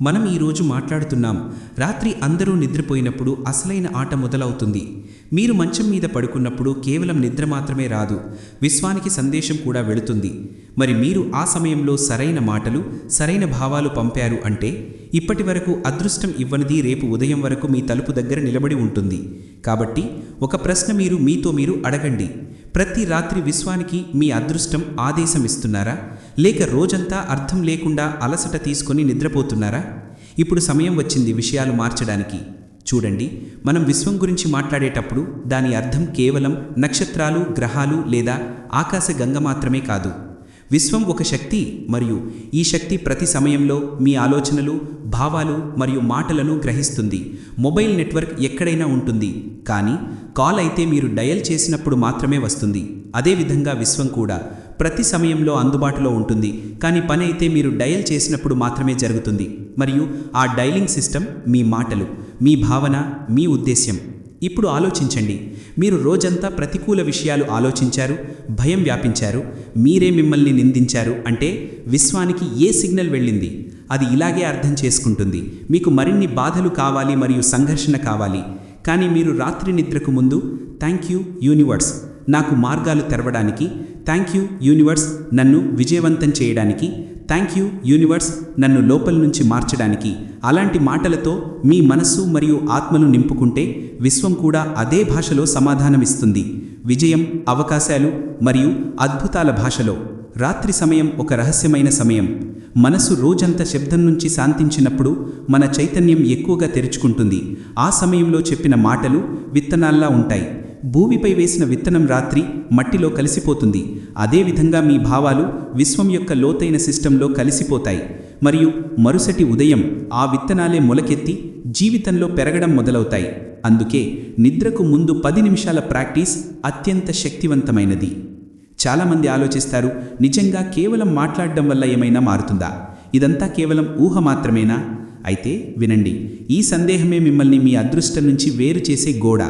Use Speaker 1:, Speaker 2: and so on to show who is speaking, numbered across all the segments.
Speaker 1: మనం ఈరోజు మాట్లాడుతున్నాం రాత్రి అందరూ నిద్రపోయినప్పుడు అసలైన ఆట మొదలవుతుంది. మీరు మంచం మీద పడుకున్నప్పుడు కేవలం నిద్ర మాత్రమే రాదు విశ్వానికి సందేశం కూడా వెళుతుంది. మరి మీరు ఆ సమయంలో సరైన మాటలు సరైన భావాలు పంపారు అంటే ఇప్పటి వరకు అదృష్టం ఇవ్వనిది రేపు ఉదయం వరకు మీ తలుపు దగ్గర నిలబడి ఉంటుంది. కాబట్టి ఒక ప్రశ్న మీరు మీతో మీరు అడగండి. ప్రతి రాత్రి విశ్వానికి మీ అదృష్టం ఆదేశం ఇస్తున్నారా? లేక రోజంతా అర్థం లేకుండా అలసట తీసుకొని నిద్రపోతున్నారా? ఇప్పుడు సమయం వచ్చింది విషయాలు మార్చడానికి. చూడండి మనం విశ్వం గురించి మాట్లాడేటప్పుడు దాని అర్థం కేవలం నక్షత్రాలు గ్రహాలు లేదా ఆకాశ గంగ మాత్రమే కాదు. విశ్వం ఒక శక్తి మరియు ఈ శక్తి ప్రతి సమయంలో మీ ఆలోచనలు భావాలు మరియు మాటలను గ్రహిస్తుంది. మొబైల్ నెట్వర్క్ ఎక్కడైనా ఉంటుంది కానీ కాల్ అయితే మీరు డయల్ చేసినప్పుడు మాత్రమే వస్తుంది. అదేవిధంగా విశ్వం కూడా ప్రతి సమయంలో అందుబాటులో ఉంటుంది కానీ పని అయితే మీరు డయల్ చేసినప్పుడు మాత్రమే జరుగుతుంది. మరియు ఆ డైలింగ్ సిస్టమ్ మీ మాటలు మీ భావన మీ ఉద్దేశ్యం. ఇప్పుడు ఆలోచించండి. మీరు రోజంతా ప్రతికూల విషయాలు ఆలోచించారు భయం వ్యాపించారు మీరే మిమ్మల్ని నిందించారు అంటే విశ్వానికి ఏ సిగ్నల్ వెళ్ళింది? అది ఇలాగే అర్థం చేసుకుంటుంది. మీకు మరిన్ని బాధలు కావాలి మరియు సంఘర్షణ కావాలి. కానీ మీరు రాత్రి నిద్రకు ముందు థ్యాంక్ యూ యూనివర్స్ నాకు మార్గాలు తెరవడానికి థ్యాంక్ యూ యూనివర్స్ నన్ను విజయవంతం చేయడానికి థ్యాంక్ యూ యూనివర్స్ నన్ను లోపల నుంచి మార్చడానికి. అలాంటి మాటలతో మీ మనస్సు మరియు ఆత్మను నింపుకుంటే విశ్వం కూడా అదే భాషలో సమాధానమిస్తుంది. విజయం అవకాశాలు మరియు అద్భుతాల భాషలో. రాత్రి సమయం ఒక రహస్యమైన సమయం. మనసు రోజంతా శబ్దం నుంచి శాంతించినప్పుడు మన చైతన్యం ఎక్కువగా తెరుచుకుంటుంది. ఆ సమయంలో చెప్పిన మాటలు విత్తనాల్లా ఉంటాయి. భూమిపై వేసిన విత్తనం రాత్రి మట్టిలో కలిసిపోతుంది. అదేవిధంగా మీ భావాలు విశ్వం యొక్క లోతైన సిస్టంలో కలిసిపోతాయి. మరియు మరుసటి ఉదయం ఆ విత్తనాలే మొలకెత్తి జీవితంలో పెరగడం మొదలవుతాయి. అందుకే నిద్రకు ముందు పది నిమిషాల ప్రాక్టీస్ అత్యంత శక్తివంతమైనది. చాలామంది ఆలోచిస్తారు నిజంగా కేవలం మాట్లాడడం వల్ల ఏమైనా మారుతుందా? ఇదంతా కేవలం ఊహ మాత్రమేనా? అయితే వినండి ఈ సందేహమే మిమ్మల్ని మీ అదృష్టం నుంచి వేరు చేసే గోడ.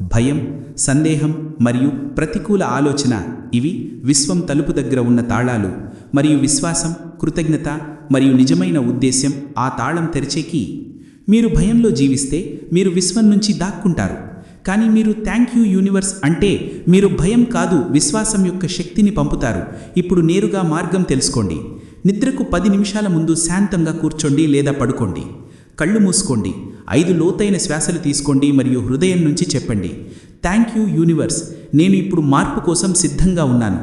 Speaker 1: భయం సందేహం మరియు ప్రతికూల ఆలోచన ఇవి విశ్వం తలుపు దగ్గర ఉన్న తాళాలు. మరియు విశ్వాసం కృతజ్ఞత మరియు నిజమైన ఉద్దేశ్యం ఆ తాళం తెరిచేకి. మీరు భయంలో జీవిస్తే మీరు విశ్వం నుంచి దాక్కుంటారు. కానీ మీరు థ్యాంక్ యూ యూనివర్స్ అంటే మీరు భయం కాదు విశ్వాసం యొక్క శక్తిని పంపుతారు. ఇప్పుడు నేరుగా మార్గం తెలుసుకోండి. నిద్రకు పది నిమిషాల ముందు శాంతంగా కూర్చోండి లేదా పడుకోండి. కళ్ళు మూసుకోండి. ఐదు లోతైన శ్వాసలు తీసుకోండి మరియు హృదయం నుంచి చెప్పండి. థ్యాంక్ యూ యూనివర్స్ నేను ఇప్పుడు మార్పు కోసం సిద్ధంగా ఉన్నాను.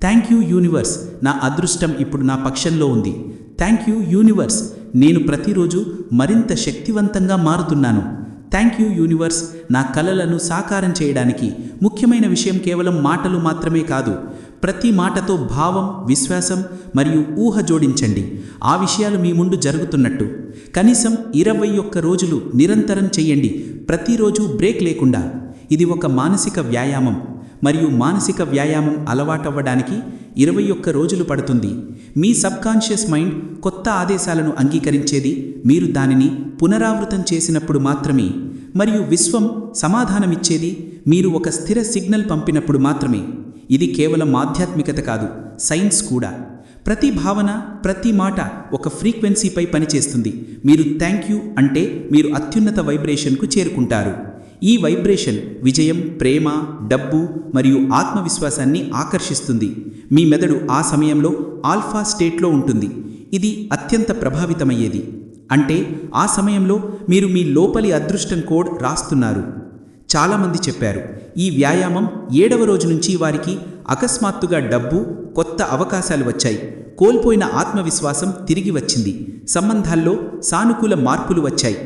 Speaker 1: థ్యాంక్ యూ యూనివర్స్ నా అదృష్టం ఇప్పుడు నా పక్షంలో ఉంది. థ్యాంక్ యూ యూనివర్స్ నేను ప్రతిరోజు మరింత శక్తివంతంగా మారుతున్నాను. థ్యాంక్ యూ యూనివర్స్ నా కలలను సాకారం చేయడానికి ముఖ్యమైన విషయం కేవలం మాటలు మాత్రమే కాదు. ప్రతి మాటతో భావం విశ్వాసం మరియు ఊహ జోడించండి. ఆ విషయాలు మీ ముందు జరుగుతున్నట్టు. కనీసం ఇరవై ఒక్క రోజులు నిరంతరం చెయ్యండి ప్రతిరోజు బ్రేక్ లేకుండా. ఇది ఒక మానసిక వ్యాయామం. మరియు మానసిక వ్యాయామం అలవాటవ్వడానికి ఇరవై ఒక్క రోజులు పడుతుంది. మీ సబ్కాన్షియస్ మైండ్ కొత్త ఆదేశాలను అంగీకరించేది. మీరు దానిని పునరావృతం చేసినప్పుడు మాత్రమే. మరియు విశ్వం సమాధానమిచ్చేది. మీరు ఒక స్థిర సిగ్నల్ పంపినప్పుడు మాత్రమే. ఇది కేవలం ఆధ్యాత్మికత కాదు సైన్స్ కూడా. ప్రతి భావన ప్రతి మాట ఒక ఫ్రీక్వెన్సీపై పనిచేస్తుంది. మీరు థ్యాంక్ యూ అంటే మీరు అత్యున్నత వైబ్రేషన్కు చేరుకుంటారు. ఈ వైబ్రేషన్ విజయం ప్రేమ డబ్బు మరియు ఆత్మవిశ్వాసాన్ని ఆకర్షిస్తుంది. మీ మెదడు ఆ సమయంలో ఆల్ఫా స్టేట్లో ఉంటుంది. ఇది అత్యంత ప్రభావితమయ్యేది. అంటే ఆ సమయంలో మీరు మీ లోపలి అదృష్టం కోడ్ రాస్తున్నారు. చాలామంది చెప్పారు ఈ వ్యాయామం ఏడవ రోజు నుంచి వారికి అకస్మాత్తుగా డబ్బు కొత్త అవకాశాలు వచ్చాయి. కోల్పోయిన ఆత్మవిశ్వాసం తిరిగి వచ్చింది. సంబంధాల్లో సానుకూల మార్పులు వచ్చాయి.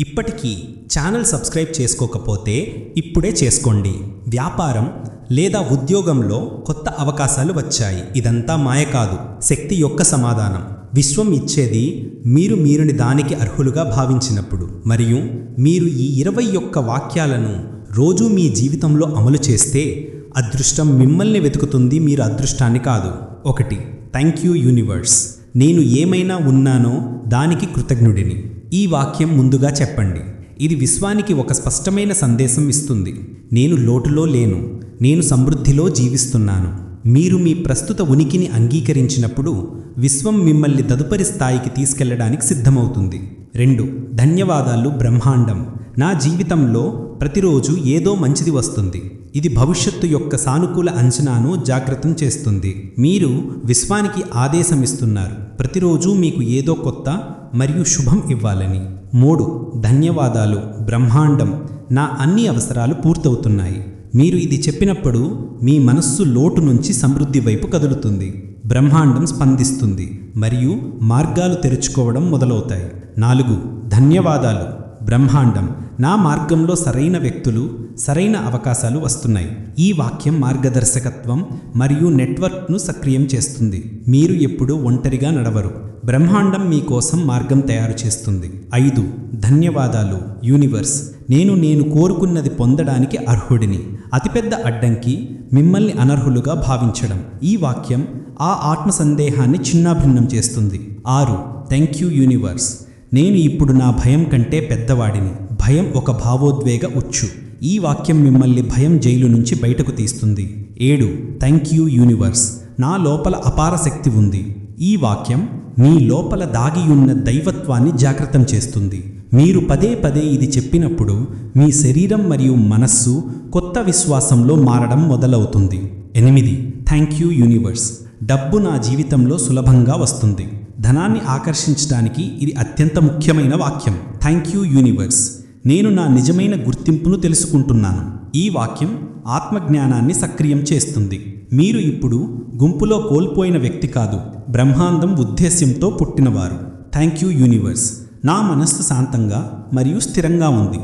Speaker 2: ఇప్పటికీ ఛానల్ సబ్స్క్రైబ్ చేసుకోకపోతే ఇప్పుడే చేసుకోండి. వ్యాపారం లేదా ఉద్యోగంలో కొత్త అవకాశాలు వచ్చాయి. ఇదంతా మాయ కాదు శక్తి యొక్క సమాధానం. విశ్వం ఇచ్చేది మీరు మీరుని దానికి అర్హులుగా భావించినప్పుడు. మరియు మీరు ఈ ఇరవై ఒక్క వాక్యాలను రోజూ మీ జీవితంలో అమలు చేస్తే అదృష్టం మిమ్మల్ని వెతుకుతుంది మీరు అదృష్టాన్ని కాదు. ఒకటి థ్యాంక్ యూ యూనివర్స్. నేను ఏమైనా ఉన్నానో దానికి కృతజ్ఞుడిని. ఈ వాక్యం ముందుగా చెప్పండి. ఇది విశ్వానికి ఒక స్పష్టమైన సందేశం ఇస్తుంది. నేను లోటులో లేను. నేను సమృద్ధిలో జీవిస్తున్నాను. మీరు మీ ప్రస్తుత ఉనికిని అంగీకరించినప్పుడు విశ్వం మిమ్మల్ని తదుపరి స్థాయికి తీసుకెళ్ళడానికి సిద్ధమవుతుంది. రెండు ధన్యవాదాలు బ్రహ్మాండం. నా జీవితంలో ప్రతిరోజు ఏదో మంచిది వస్తుంది. ఇది భవిష్యత్తు యొక్క సానుకూల అంచనాను జాగ్రత్తం చేస్తుంది. మీరు విశ్వానికి ఆదేశం ఇస్తున్నారు. ప్రతిరోజు మీకు ఏదో కొత్త మరియు శుభం ఇవ్వాలని. మూడు ధన్యవాదాలు బ్రహ్మాండం. నా అన్ని అవసరాలు పూర్తవుతున్నాయి. మీరు ఇది చెప్పినప్పుడు మీ మనస్సు లోటు నుంచి సమృద్ధి వైపు కదులుతుంది. బ్రహ్మాండం స్పందిస్తుంది మరియు మార్గాలు తెరుచుకోవడం మొదలవుతాయి. నాలుగు ధన్యవాదాలు. బ్రహ్మాండం నా మార్గంలో సరైన వ్యక్తులు సరైన అవకాశాలు వస్తున్నాయి. ఈ వాక్యం మార్గదర్శకత్వం మరియు నెట్వర్క్ను సక్రియం చేస్తుంది. మీరు ఎప్పుడూ ఒంటరిగా నడవరు. బ్రహ్మాండం మీకోసం మార్గం తయారు చేస్తుంది. ఐదు ధన్యవాదాలు యూనివర్స్. నేను నేను కోరుకున్నది పొందడానికి అర్హుడిని. అతిపెద్ద అడ్డంకి మిమ్మల్ని అనర్హులుగా భావించడం. ఈ వాక్యం ఆ ఆత్మ సందేహాన్ని చిన్నాభిన్నం చేస్తుంది. ఆరు థ్యాంక్ యూ యూనివర్స్ నేను ఇప్పుడు నా భయం కంటే పెద్దవాడిని. భయం ఒక భావోద్వేగ ఉచ్చు. ఈ వాక్యం మిమ్మల్ని భయం జైలు నుంచి బయటకు తీస్తుంది. ఏడు థ్యాంక్ యూ యూనివర్స్ నా లోపల అపార శక్తి ఉంది. ఈ వాక్యం మీ లోపల దాగియున్న దైవత్వాన్ని జాగ్రత్తం చేస్తుంది. మీరు పదే పదే ఇది చెప్పినప్పుడు మీ శరీరం మరియు మనస్సు కొత్త విశ్వాసంలో మారడం మొదలవుతుంది. ఎనిమిది థ్యాంక్ యూ యూనివర్స్ డబ్బు నా జీవితంలో సులభంగా వస్తుంది. ధనాన్ని ఆకర్షించడానికి ఇది అత్యంత ముఖ్యమైన వాక్యం. థ్యాంక్ యూ యూనివర్స్ నేను నా నిజమైన గుర్తింపును తెలుసుకుంటున్నాను. ఈ వాక్యం ఆత్మజ్ఞానాన్ని సక్రియం చేస్తుంది. మీరు ఇప్పుడు గుంపులో కోల్పోయిన వ్యక్తి కాదు బ్రహ్మాండం ఉద్దేశ్యంతో పుట్టినవారు. థ్యాంక్ యూ యూనివర్స్ నా మనస్సు శాంతంగా మరియు స్థిరంగా ఉంది.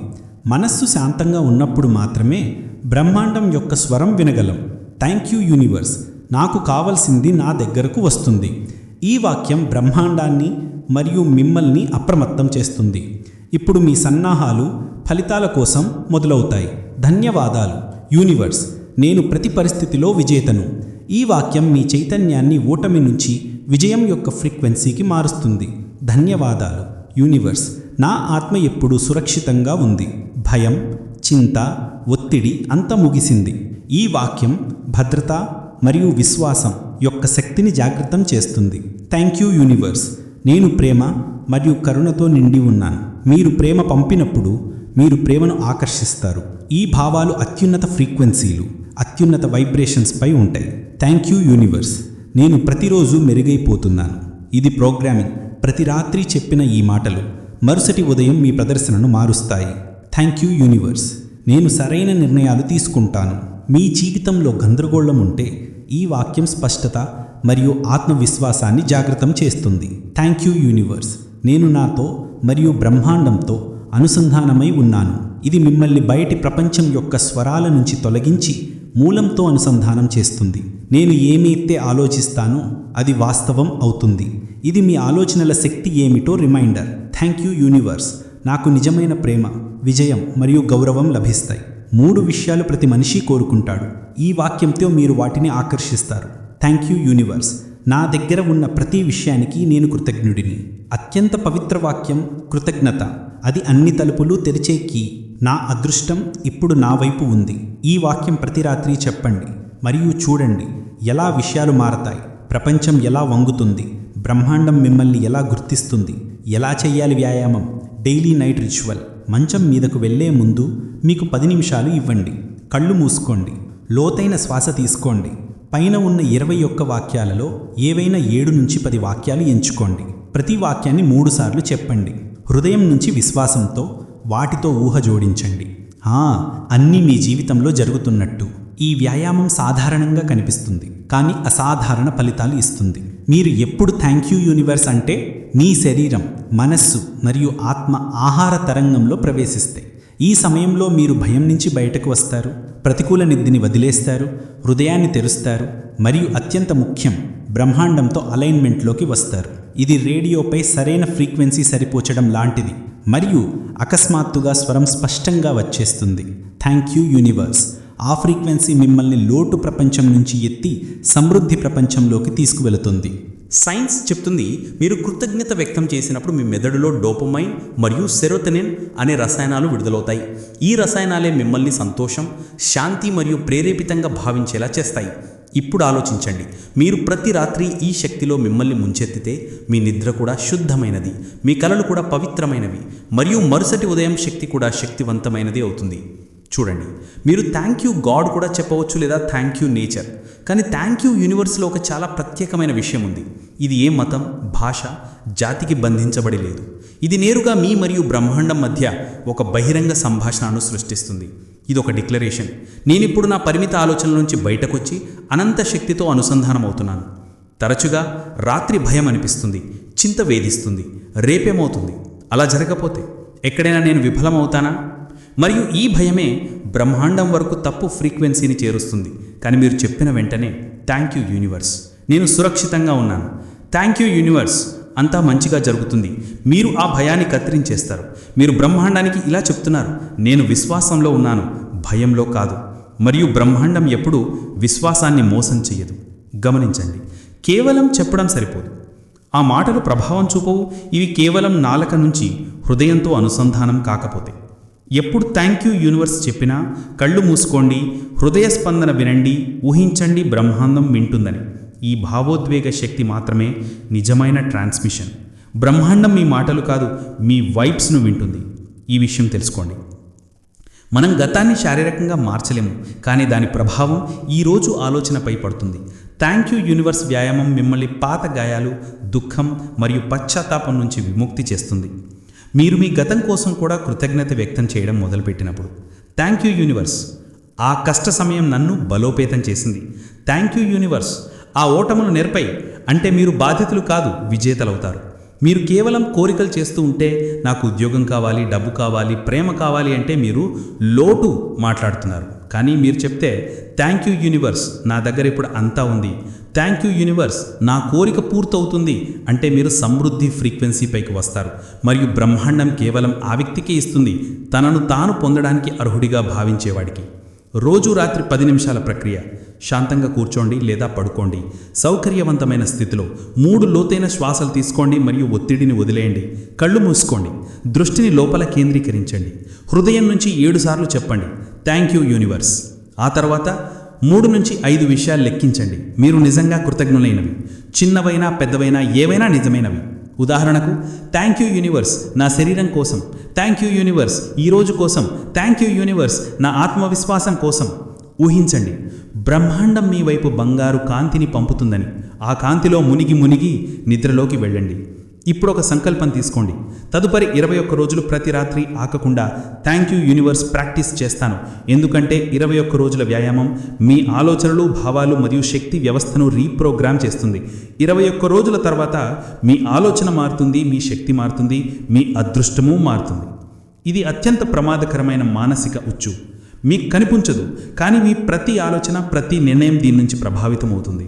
Speaker 2: మనస్సు శాంతంగా ఉన్నప్పుడు మాత్రమే బ్రహ్మాండం యొక్క స్వరం వినగలం. థ్యాంక్ యూ యూనివర్స్ నాకు కావలసింది నా దగ్గరకు వస్తుంది. ఈ వాక్యం బ్రహ్మాండాన్ని మరియు మిమ్మల్ని అప్రమత్తం చేస్తుంది. ఇప్పుడు మీ సన్నాహాలు ఫలితాల కోసం మొదలవుతాయి. ధన్యవాదాలు యూనివర్స్ నేను ప్రతి పరిస్థితిలో విజేతను. ఈ వాక్యం మీ చైతన్యాన్ని ఓటమి నుంచి విజయం యొక్క ఫ్రీక్వెన్సీకి మారుస్తుంది. ధన్యవాదాలు. యూనివర్స్. నా ఆత్మ ఎప్పుడూ సురక్షితంగా ఉంది. భయం చింత ఒత్తిడి అంత ముగిసింది. ఈ వాక్యం భద్రత మరియు విశ్వాసం యొక్క శక్తిని జాగృతం చేస్తుంది. Thank you universe. నేను ప్రేమ మరియు కరుణతో నిండి ఉన్నాను. మీరు ప్రేమ పంపినప్పుడు మీరు ప్రేమను ఆకర్షిస్తారు. ఈ భావాలు అత్యున్నత ఫ్రీక్వెన్సీలు అత్యున్నత వైబ్రేషన్స్ పై ఉంటాయి. Thank you universe. నేను ప్రతిరోజు మెరుగైపోతున్నాను. ఇది ప్రోగ్రామింగ్. ప్రతి రాత్రి చెప్పిన ఈ మాటలు మరుసటి ఉదయం మీ ప్రదర్శనను మారుస్తాయి. థ్యాంక్ యూ యూనివర్స్ నేను సరైన నిర్ణయాలు తీసుకుంటాను. మీ జీవితంలో గందరగోళం ఉంటే ఈ వాక్యం స్పష్టత మరియు ఆత్మవిశ్వాసాన్ని జాగృతం చేస్తుంది. థ్యాంక్ యూ యూనివర్స్ నేను నాతో మరియు బ్రహ్మాండంతో అనుసంధానమై ఉన్నాను. ఇది మిమ్మల్ని బయటి ప్రపంచం యొక్క స్వరాల నుంచి తొలగించి మూలంతో అనుసంధానం చేస్తుంది. నేను ఏమైతే ఆలోచిస్తానో అది వాస్తవం అవుతుంది. ఇది మీ ఆలోచనల శక్తి ఏమిటో రిమైండర్. Thank you universe. నాకు నిజమైన ప్రేమ విజయం మరియు గౌరవం లభిస్తాయి. మూడు విషయాలు ప్రతి మనిషి కోరుకుంటాడు. ఈ వాక్యంతో మీరు వాటిని ఆకర్షిస్తారు. Thank you universe. నా దగ్గర ఉన్న ప్రతి విషయానికి నేను కృతజ్ఞుడిని. అత్యంత పవిత్ర వాక్యం కృతజ్ఞత. అది అన్ని తలుపులు తెరిచే కీ. నా అదృష్టం ఇప్పుడు నా వైపు ఉంది. ఈ వాక్యం ప్రతి రాత్రి చెప్పండి. మరియు చూడండి ఎలా విషయాలు మారతాయి. ప్రపంచం ఎలా వంగుతుంది. బ్రహ్మాండం మిమ్మల్ని ఎలా గుర్తిస్తుంది. ఎలా చెయ్యాలి వ్యాయామం. Daily night ritual. మంచం మీదకు వెళ్ళే ముందు మీకు పది నిమిషాలు ఇవ్వండి. కళ్ళు మూసుకోండి. లోతైన శ్వాస తీసుకోండి. పైన ఉన్న ఇరవై ఒక్క వాక్యాలలో ఏవైనా ఏడు నుంచి పది వాక్యాలు ఎంచుకోండి. ప్రతి వాక్యాన్ని మూడుసార్లు చెప్పండి. హృదయం నుంచి విశ్వాసంతో వాటితో ఊహ జోడించండి. అన్నీ మీ జీవితంలో జరుగుతున్నట్టు. ఈ వ్యాయామం సాధారణంగా కనిపిస్తుంది కానీ అసాధారణ ఫలితాలు ఇస్తుంది. మీరు ఎప్పుడు థ్యాంక్ యూ యూనివర్స్ అంటే మీ శరీరం మనస్సు మరియు ఆత్మ ఆహార తరంగంలో ప్రవేశిస్తాయి. ఈ సమయంలో మీరు భయం నుంచి బయటకు వస్తారు ప్రతికూల నిద్దిని వదిలేస్తారు హృదయాన్ని తెరుస్తారు మరియు అత్యంత ముఖ్యం బ్రహ్మాండంతో అలైన్మెంట్లోకి వస్తారు. ఇది రేడియోపై సరైన ఫ్రీక్వెన్సీ సరిపోచడం లాంటిది మరియు అకస్మాత్తుగా స్వరం స్పష్టంగా వచ్చేస్తుంది. థ్యాంక్ యూ యూనివర్స్ ఆ ఫ్రీక్వెన్సీ మిమ్మల్ని లోటు ప్రపంచం నుంచి ఎత్తి సమృద్ధి ప్రపంచంలోకి తీసుకువెళుతుంది.
Speaker 3: సైన్స్ చెప్తుంది మీరు కృతజ్ఞత వ్యక్తం చేసినప్పుడు మీ మెదడులో డోపమైన్ మరియు సెరోతెనిన్ అనే రసాయనాలు విడుదలవుతాయి. ఈ రసాయనాలే మిమ్మల్ని సంతోషం శాంతి మరియు ప్రేరేపితంగా భావించేలా చేస్తాయి. ఇప్పుడు ఆలోచించండి మీరు ప్రతి రాత్రి ఈ శక్తిలో మిమ్మల్ని ముంచెత్తితే మీ నిద్ర కూడా శుద్ధమైనది మీ కలలు కూడా పవిత్రమైనవి మరియు మరుసటి ఉదయం శక్తి కూడా శక్తివంతమైనది అవుతుంది. చూడండి. మీరు థ్యాంక్ యూ గాడ్ కూడా చెప్పవచ్చు లేదా థ్యాంక్ యూ నేచర్ కానీ థ్యాంక్ యూ యూనివర్స్లో ఒక చాలా ప్రత్యేకమైన విషయం ఉంది. ఇది ఏ మతం భాష జాతికి బంధించబడి లేదు. ఇది నేరుగా మీ మరియు బ్రహ్మాండం మధ్య ఒక బహిరంగ సంభాషణను సృష్టిస్తుంది. ఇది ఒక డిక్లరేషన్ నేనిప్పుడు నా పరిమిత ఆలోచనల నుంచి బయటకొచ్చి అనంత శక్తితో అనుసంధానమవుతున్నాను. తరచుగా రాత్రి భయం అనిపిస్తుంది చింత వేధిస్తుంది రేపేమవుతుంది? అలా జరగపోతే ఎక్కడైనా నేను విఫలమవుతానా? మరియు ఈ భయమే బ్రహ్మాండం వరకు తప్పు ఫ్రీక్వెన్సీని చేరుస్తుంది. కానీ మీరు చెప్పిన వెంటనే థ్యాంక్ యూ యూనివర్స్ నేను సురక్షితంగా ఉన్నాను. థ్యాంక్ యూ యూనివర్స్ అంతా మంచిగా జరుగుతుంది. మీరు ఆ భయాన్ని కత్తిరించేస్తారు. మీరు బ్రహ్మాండానికి ఇలా చెప్తున్నారు నేను విశ్వాసంలో ఉన్నాను భయంలో కాదు. మరియు బ్రహ్మాండం ఎప్పుడూ విశ్వాసాన్ని మోసం చెయ్యదు. గమనించండి కేవలం చెప్పడం సరిపోదు. ఆ మాటలు ప్రభావం చూపవు ఇవి కేవలం నాలక నుంచి హృదయంతో అనుసంధానం కాకపోతే. ఎప్పుడు థ్యాంక్ యూ యూనివర్స్ చెప్పినా కళ్ళు మూసుకోండి హృదయ స్పందన వినండి ఊహించండి బ్రహ్మాండం వింటుందని. ఈ భావోద్వేగ శక్తి మాత్రమే నిజమైన ట్రాన్స్మిషన్ బ్రహ్మాండం మీ మాటలు కాదు మీ వైబ్స్ను వింటుంది. ఈ విషయం తెలుసుకోండి. మనం గతాన్ని శారీరకంగా మార్చలేము కానీ దాని ప్రభావం ఈరోజు ఆలోచనపై పడుతుంది. థ్యాంక్ యూ యూనివర్స్ వ్యాయామం మిమ్మల్ని పాత గాయాలు దుఃఖం మరియు పశ్చాత్తాపం నుంచి విముక్తి చేస్తుంది. మీరు మీ గతం కోసం కూడా కృతజ్ఞత వ్యక్తం చేయడం మొదలుపెట్టినప్పుడు. థ్యాంక్ యూ యూనివర్స్ ఆ కష్ట సమయం నన్ను బలోపేతం చేసింది. థ్యాంక్ యూ యూనివర్స్ ఆ ఓటములు నేర్పై అంటే మీరు బాధితులు కాదు విజేతలవుతారు. మీరు కేవలం కోరికలు చేస్తూ ఉంటే నాకు ఉద్యోగం కావాలి డబ్బు కావాలి ప్రేమ కావాలి అంటే మీరు లోటు మాట్లాడుతున్నారు. కానీ మీరు చెప్తే థ్యాంక్ యూ యూనివర్స్ నా దగ్గర ఇప్పుడు అంతా ఉంది. థ్యాంక్ యూ యూనివర్స్ నా కోరిక పూర్తవుతుంది. అంటే మీరు సమృద్ధి ఫ్రీక్వెన్సీపైకి వస్తారు. మరియు బ్రహ్మాండం కేవలం ఆ వ్యక్తికే ఇస్తుంది. తనను తాను పొందడానికి అర్హుడిగా భావించేవాడికి. రోజు రాత్రి పది నిమిషాల ప్రక్రియ. శాంతంగా కూర్చోండి లేదా పడుకోండి. సౌకర్యవంతమైన స్థితిలో మూడు లోతైన శ్వాసలు తీసుకోండి మరియు ఒత్తిడిని వదిలేయండి. కళ్ళు మూసుకోండి. దృష్టిని లోపల కేంద్రీకరించండి. హృదయం నుంచి ఏడుసార్లు చెప్పండి. థ్యాంక్ యూ యూనివర్స్ ఆ తర్వాత మూడు నుంచి ఐదు విషయాలు లెక్కించండి. మీరు నిజంగా కృతజ్ఞులైనవి. చిన్నవైనా పెద్దవైనా ఏవైనా నిజమైనవి. ఉదాహరణకు థ్యాంక్ యూ యూనివర్స్ నా శరీరం కోసం. థ్యాంక్ యూ యూనివర్స్ ఈ రోజు కోసం. థ్యాంక్ యూ యూనివర్స్ నా ఆత్మవిశ్వాసం కోసం. ఊహించండి. బ్రహ్మాండం మీ వైపు బంగారు కాంతిని పంపుతుందని. ఆ కాంతిలో మునిగి మునిగి నిద్రలోకి వెళ్ళండి. ఇప్పుడు ఒక సంకల్పం తీసుకోండి. తదుపరి ఇరవై ఒక్క రోజులు ప్రతి రాత్రి ఆకకుండా థ్యాంక్ యూ యూనివర్స్ ప్రాక్టీస్ చేస్తాను. ఎందుకంటే ఇరవై ఒక్క రోజుల వ్యాయామం మీ ఆలోచనలు భావాలు మరియు శక్తి వ్యవస్థను రీప్రోగ్రామ్ చేస్తుంది. ఇరవై ఒక్క రోజుల తర్వాత మీ ఆలోచన మారుతుంది మీ శక్తి మారుతుంది మీ అదృష్టము మారుతుంది. ఇది అత్యంత ప్రమాదకరమైన మానసిక ఉచ్చు. మీకు కనిపించదు కానీ మీ ప్రతి ఆలోచన ప్రతి నిర్ణయం దీని నుంచి ప్రభావితం అవుతుంది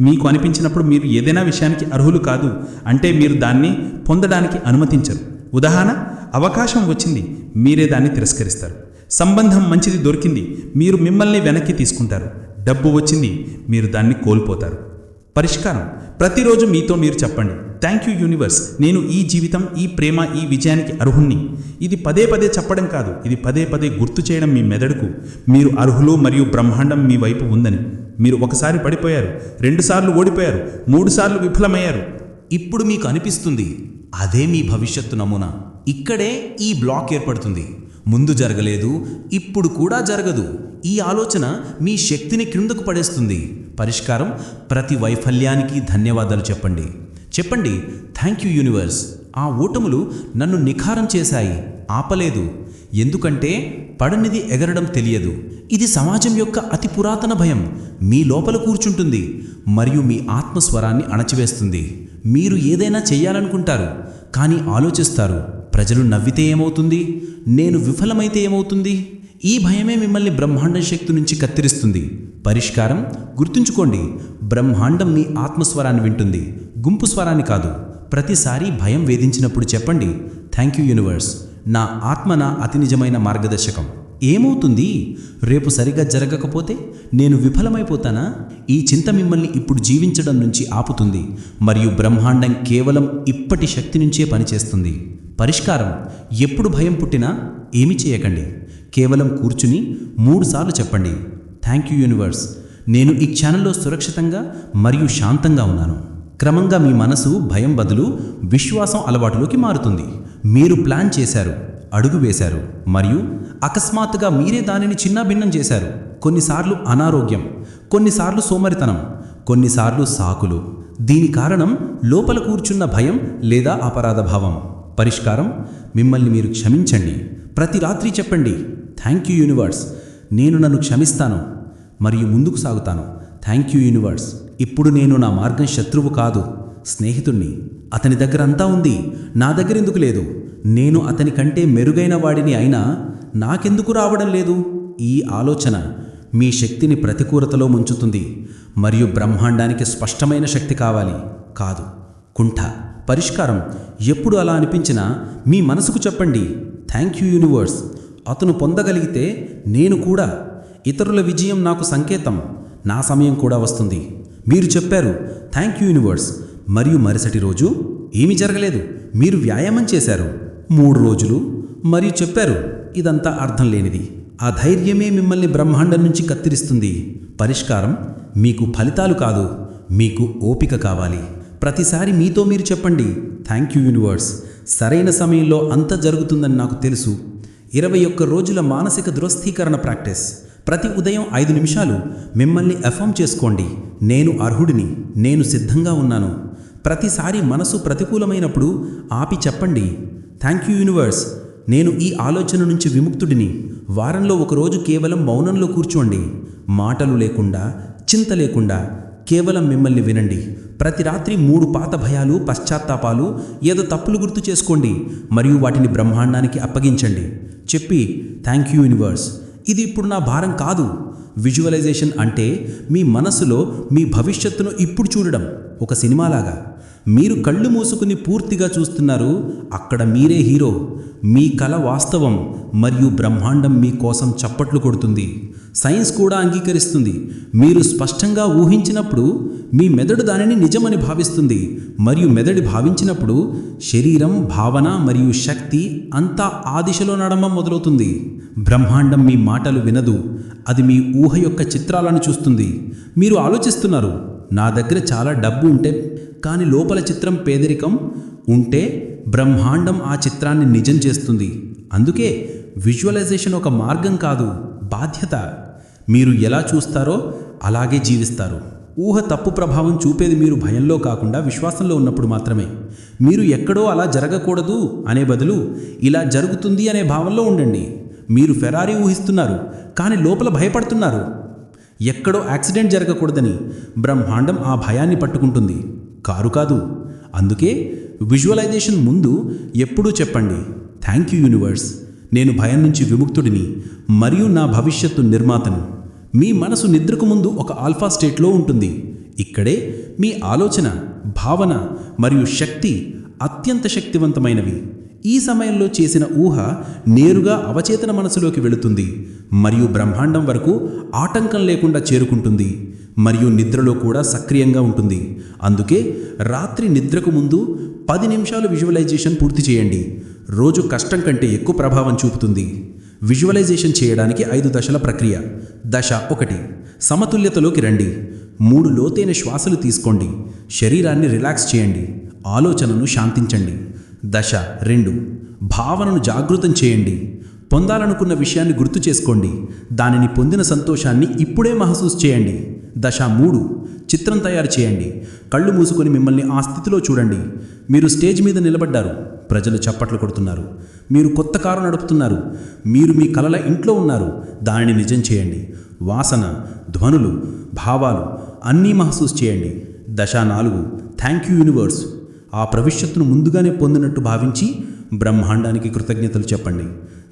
Speaker 3: మీకు అనిపించినప్పుడు మీరు ఏదైనా విషయానికి అర్హులు కాదు అంటే మీరు దాన్ని పొందడానికి అనుమతించరు. ఉదాహరణ అవకాశం వచ్చింది మీరే దాన్ని తిరస్కరిస్తారు. సంబంధం మంచిది దొరికింది మీరు మిమ్మల్ని వెనక్కి తీసుకుంటారు. డబ్బు వచ్చింది మీరు దాన్ని కోల్పోతారు. పరిష్కారం ప్రతిరోజు మీతో మీరు చెప్పండి థ్యాంక్ యూ యూనివర్స్ నేను ఈ జీవితం ఈ ప్రేమ ఈ విజయానికి అర్హుణ్ణి. ఇది పదే పదే చెప్పడం కాదు ఇది పదే పదే గుర్తు చేయడం మీ మెదడుకు. మీరు అర్హులు మరియు బ్రహ్మాండం మీ వైపు ఉందని. మీరు ఒకసారి పడిపోయారు రెండుసార్లు ఓడిపోయారు మూడుసార్లు విఫలమయ్యారు.
Speaker 4: ఇప్పుడు మీకు అనిపిస్తుంది అదే మీ భవిష్యత్తు నమూనా. ఇక్కడే ఈ బ్లాక్ ఏర్పడుతుంది. ముందు జరగలేదు ఇప్పుడు కూడా జరగదు. ఈ ఆలోచన మీ శక్తిని క్రిందకు పడేస్తుంది. పరిష్కారం ప్రతి వైఫల్యానికి ధన్యవాదాలు చెప్పండి. చెప్పండి థ్యాంక్ యూ యూనివర్స్. ఆ ఓటములు నన్ను నిఖారం చేశాయి. ఆపలేదు. ఎందుకంటే పడనిది ఎగరడం తెలియదు. ఇది సమాజం యొక్క అతి పురాతన భయం. మీ లోపల కూర్చుంటుంది. మరియు మీ ఆత్మస్వరాన్ని అణచివేస్తుంది. మీరు ఏదైనా చెయ్యాలనుకుంటారు. కానీ ఆలోచిస్తారు ప్రజలు నవ్వితే ఏమవుతుంది? నేను విఫలమైతే ఏమవుతుంది? ఈ భయమే మిమ్మల్ని బ్రహ్మాండ శక్తి నుంచి కత్తిరిస్తుంది. పరిష్కారం గుర్తుంచుకోండి. బ్రహ్మాండం మీ ఆత్మస్వరాన్ని వింటుంది. గుంపు స్వరాన్ని కాదు. ప్రతిసారి భయం వేధించినప్పుడు చెప్పండి. Thank you universe. నా ఆత్మ నా అతి నిజమైన మార్గదర్శకం. ఏమవుతుంది? రేపు సరిగా జరగకపోతే నేను విఫలమైపోతానా? ఈ చింత మిమ్మల్ని ఇప్పుడు జీవించడం నుంచి ఆపుతుంది. మరియు బ్రహ్మాండం కేవలం ఇప్పటి శక్తి నుంచే పనిచేస్తుంది. పరిష్కారం ఎప్పుడు భయం పుట్టినా ఏమి చేయకండి. కేవలం కూర్చుని మూడుసార్లు చెప్పండి. Thank you universe. నేను ఈ క్షణంలో సురక్షితంగా మరియు శాంతంగా ఉన్నాను. క్రమంగా మీ మనసు భయం బదులు విశ్వాసం అలవాటులోకి మారుతుంది. మీరు ప్లాన్ చేశారు అడుగు వేశారు మరియు అకస్మాత్తుగా మీరే దానిని చిన్నభిన్నం చేశారు. కొన్నిసార్లు అనారోగ్యం కొన్నిసార్లు సోమరితనం కొన్నిసార్లు సాకులు. దీని కారణం లోపల కూర్చున్న భయం లేదా అపరాధ భావం. పరిష్కారం మిమ్మల్ని మీరు క్షమించండి. ప్రతి రాత్రి చెప్పండి థ్యాంక్ యూ యూనివర్స్ నేను నన్ను క్షమిస్తాను మరియు ముందుకు సాగుతాను. థ్యాంక్ యూ యూనివర్స్ ఇప్పుడు నేను నా మార్గం శత్రువు కాదు స్నేహితుణ్ణి. అతని దగ్గర అంతా ఉంది. నా దగ్గర ఎందుకు లేదు? నేను అతని కంటే మెరుగైన వాడిని అయినా నాకెందుకు రావడం లేదు? ఈ ఆలోచన మీ శక్తిని ప్రతికూలతలో ముంచుతుంది. మరియు బ్రహ్మాండానికి స్పష్టమైన శక్తి కావాలి. కాదు. కుంఠ. పరిష్కారం. ఎప్పుడు అలా అనిపించినా మీ మనసుకు చెప్పండి. Thank you universe. అతను పొందగలిగితే నేను కూడా. ఇతరుల విజయం నాకు సంకేతం. నా సమయం కూడా వస్తుంది. మీరు చెప్పారు. Thank you universe. మరియు మరుసటి రోజు ఏమీ జరగలేదు. మీరు వ్యాయామం చేశారు. మూడు రోజులు మరియు చెప్పారు ఇదంతా అర్థం లేనిది. ఆ ధైర్యమే మిమ్మల్ని బ్రహ్మాండం నుంచి కత్తిరిస్తుంది. పరిష్కారం మీకు ఫలితాలు కాదు మీకు ఓపిక కావాలి. ప్రతిసారి మీతో మీరు చెప్పండి థ్యాంక్ యూ యూనివర్స్. సరైన సమయంలో అంత జరుగుతుందని నాకు తెలుసు. ఇరవై ఒక్క రోజుల మానసిక దురస్థీకరణ ప్రాక్టీస్. ప్రతి ఉదయం ఐదు నిమిషాలు. మిమ్మల్ని అఫర్మ్ చేసుకోండి. నేను అర్హుడిని. నేను సిద్ధంగా ఉన్నాను. ప్రతిసారి మనసు ప్రతికూలమైనప్పుడు ఆపి చెప్పండి. థ్యాంక్ యూ యూనివర్స్ నేను ఈ ఆలోచన నుంచి విముక్తుడిని. వారంలో ఒకరోజు కేవలం మౌనంలో కూర్చోండి. మాటలు లేకుండా చింత లేకుండా కేవలం మిమ్మల్ని వినండి. ప్రతి రాత్రి మూడు పాత భయాలు పశ్చాత్తాపాలు ఏదో తప్పులు గుర్తు చేసుకోండి. మరియు వాటిని బ్రహ్మాండానికి అప్పగించండి. చెప్పి థ్యాంక్ యూ యూనివర్స్ ఇది ఇప్పుడు నా భారం కాదు. విజువలైజేషన్ అంటే మీ మనసులో మీ భవిష్యత్తును ఇప్పుడు చూడడం. ఒక సినిమాలాగా. మీరు కళ్ళు మూసుకుని పూర్తిగా చూస్తున్నారు అక్కడ మీరే హీరో. మీ కల వాస్తవం మరియు బ్రహ్మాండం మీ కోసం చప్పట్లు కొడుతుంది. సైన్స్ కూడా అంగీకరిస్తుంది. మీరు స్పష్టంగా ఊహించినప్పుడు మీ మెదడు దానిని నిజమని భావిస్తుంది. మరియు మెదడు భావించినప్పుడు శరీరం భావన మరియు శక్తి అంతా ఆ దిశలో నడమం మొదలవుతుంది. బ్రహ్మాండం మీ మాటలు వినదు. అది మీ ఊహ యొక్క చిత్రాలను చూస్తుంది. మీరు ఆలోచిస్తున్నారు నా దగ్గర చాలా డబ్బు ఉంటే కానీ లోపల చిత్రం పేదరికం ఉంటే బ్రహ్మాండం ఆ చిత్రాన్ని నిజం చేస్తుంది. అందుకే విజువలైజేషన్ ఒక మార్గం కాదు బాధ్యత. మీరు ఎలా చూస్తారో అలాగే జీవిస్తారు. ఊహ తప్పు ప్రభావం చూపేది మీరు భయంలో కాకుండా విశ్వాసంలో ఉన్నప్పుడు మాత్రమే. మీరు ఎక్కడో అలా జరగకూడదు అనే బదులు ఇలా జరుగుతుంది అనే భావంలో ఉండండి. మీరు ఫెరారీ ఊహిస్తున్నారు కానీ లోపల భయపడుతున్నారు. ఎక్కడో యాక్సిడెంట్ జరగకూడదని బ్రహ్మాండం ఆ భయాన్ని పట్టుకుంటుంది. కారు కాదు. అందుకే విజువలైజేషన్ ముందు ఎప్పుడూ చెప్పండి థ్యాంక్ యూ యూనివర్స్ నేను భయం నుంచి విముక్తుడిని మరియు నా భవిష్యత్తు నిర్మాతను. మీ మనసు నిద్రకు ముందు ఒక ఆల్ఫా స్టేట్లో ఉంటుంది. ఇక్కడే మీ ఆలోచన భావన మరియు శక్తి అత్యంత శక్తివంతమైనవి. ఈ సమయంలో చేసిన ఊహ నేరుగా అవచేతన మనసులోకి వెళుతుంది మరియు బ్రహ్మాండం వరకు ఆటంకం లేకుండా చేరుకుంటుంది మరియు నిద్రలో కూడా సక్రియంగా ఉంటుంది. అందుకే రాత్రి నిద్రకు ముందు పది నిమిషాలు విజువలైజేషన్ పూర్తి చేయండి. రోజు కష్టం కంటే ఎక్కువ ప్రభావం చూపుతుంది. విజువలైజేషన్ చేయడానికి ఐదు దశల ప్రక్రియ. దశ ఒకటి సమతుల్యతలోకి రండి. మూడు లోతైన శ్వాసలు తీసుకోండి. శరీరాన్ని రిలాక్స్ చేయండి. ఆలోచనను శాంతించండి. దశ రెండు. భావనను జాగృతం చేయండి. పొందాలనుకున్న విషయాన్ని గుర్తు చేసుకోండి. దానిని పొందిన సంతోషాన్ని ఇప్పుడే మహసూస్ చేయండి. దశ మూడు. చిత్రం తయారు చేయండి. కళ్ళు మూసుకొని మిమ్మల్ని ఆ స్థితిలో చూడండి. మీరు స్టేజ్ మీద నిలబడ్డారు. ప్రజలు చప్పట్లు కొడుతున్నారు. మీరు కొత్త కారు నడుపుతున్నారు. మీరు మీ కలల ఇంట్లో ఉన్నారు. దానిని నిజం చేయండి. వాసన ధ్వనులు భావాలు అన్నీ మహసూస్ చేయండి. దశ నాలుగు. Thank you universe. ఆ ప్రవిష్యత్తును ముందుగానే పొందినట్టు భావించి బ్రహ్మాండానికి కృతజ్ఞతలు చెప్పండి.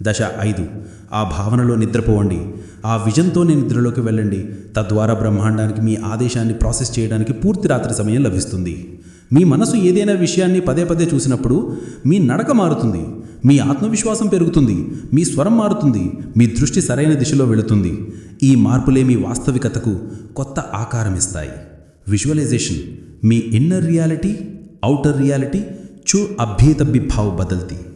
Speaker 4: దశ ఐదు. ఆ భావనలో నిద్రపోవండి. ఆ విజన్తోనే నిద్రలోకి వెళ్ళండి. తద్వారా బ్రహ్మాండానికి మీ ఆదేశాన్ని ప్రాసెస్ చేయడానికి పూర్తి రాత్రి సమయం లభిస్తుంది. మీ మనసు ఏదైనా విషయాన్ని పదే పదే చూసినప్పుడు మీ నడక మారుతుంది. మీ ఆత్మవిశ్వాసం పెరుగుతుంది. మీ స్వరం మారుతుంది. మీ దృష్టి సరైన దిశలో వెళుతుంది. ఈ మార్పులే మీ వాస్తవికతకు కొత్త ఆకారం ఇస్తాయి విజువలైజేషన్. మీ ఇన్నర్ రియాలిటీ आउटर रियलिटी जो अभेद भाव बदलती।